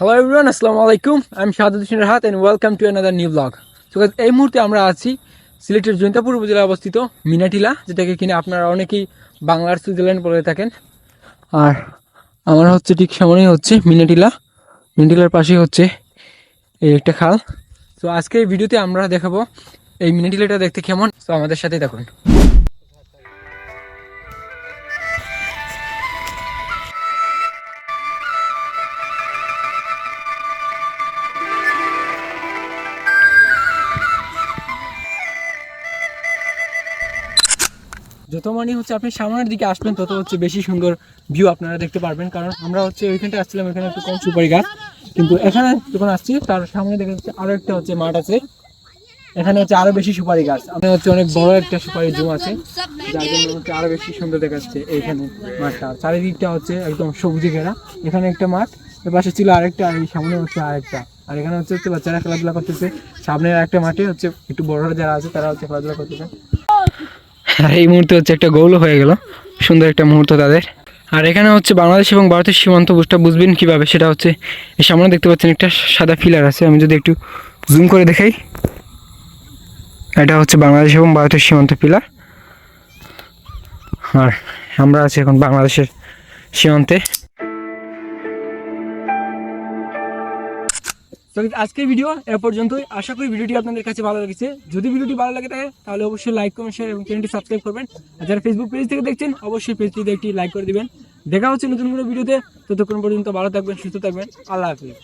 Hello everyone আসসালামু আলাইকুম আমি Shahadul Hossain Rahat and welcome to another new blog তো এই মুহূর্তে আমরা আছি সিলেটের জৈন্তাপুর উপজেলায় অবস্থিত মিনাটিলা, যেটাকে কিনে আপনারা অনেকেই বাংলার সুইজারল্যান্ড বলে থাকেন। আর আমার হচ্ছে ঠিক সামনেই হচ্ছে মিনাটিলা। মিনাটিলার পাশেই হচ্ছে এই একটা খাল। তো আজকে এই ভিডিওতে আমরা দেখাবো এই মিনাটিলাটা দেখতে কেমন। তো আমাদের সাথেই দেখুন যত মানে হচ্ছে আপনি সামনের দিকে আসবেন, তত হচ্ছে বেশি সুন্দর ভিউ আপনারা দেখতে পারবেন। কারণ আমরা হচ্ছে ওইখানটা আসছিলাম এখানে একটু কম সুপারি গাছ। কিন্তু এখানে যখন আসছি, তার সামনে দেখা যাচ্ছে আরও একটা হচ্ছে মাঠ আছে। এখানে হচ্ছে আরও বেশি সুপারি গাছ। আমি হচ্ছে অনেক বড় একটা সুপারি জুম আছে, যার জন্য হচ্ছে আরও বেশি সুন্দর দেখাচ্ছে এইখানে মাঠটা। চারিদিকটা হচ্ছে একদম সবুজে ঘেরা। এখানে একটা মাঠ, এর পাশে ছিল আরেকটা, আর এই সামনে হচ্ছে আরেকটা। আর এখানে হচ্ছে হচ্ছে বাচ্চারা খেলাধুলা করতেছে। সামনে একটা মাঠে হচ্ছে একটু বড়রা যারা আছে, তারা হচ্ছে খেলাধুলা করতেছে। আর এই মুহূর্তে হচ্ছে একটা গৌল হয়ে গেল। সুন্দর একটা মুহূর্ত তাদের। আর এখানে হচ্ছে বাংলাদেশ এবং ভারতের সীমান্ত বুঝটা বুঝবেন কীভাবে, সেটা হচ্ছে সামনে দেখতে পাচ্ছেন একটা সাদা ফিলার আছে। আমি যদি একটু জুম করে দেখাই। এটা হচ্ছে বাংলাদেশ এবং ভারতের সীমান্ত পিলার। আর আমরা আছি এখন বাংলাদেশের সীমান্তে। তো আজকের ভিডিও এ পর্যন্তই। আশা করি ভিডিওটি আপনাদের কাছে ভালো লেগেছে। যদি ভিডিওটি ভালো লাগে থাকে তাহলে অবশ্যই লাইক কমেন্ট শেয়ার এবং চ্যানেলটি সাবস্ক্রাইব করবেন। আর যারা ফেসবুক পেজ থেকে দেখছেন, অবশ্যই পেজটিতে একটি লাইক করে দেবেন। দেখা হচ্ছে নতুন কোনো ভিডিওতে ততক্ষণ পর্যন্ত ভালো থাকবেন, সুস্থ থাকবেন। আল্লাহ হাফিজ।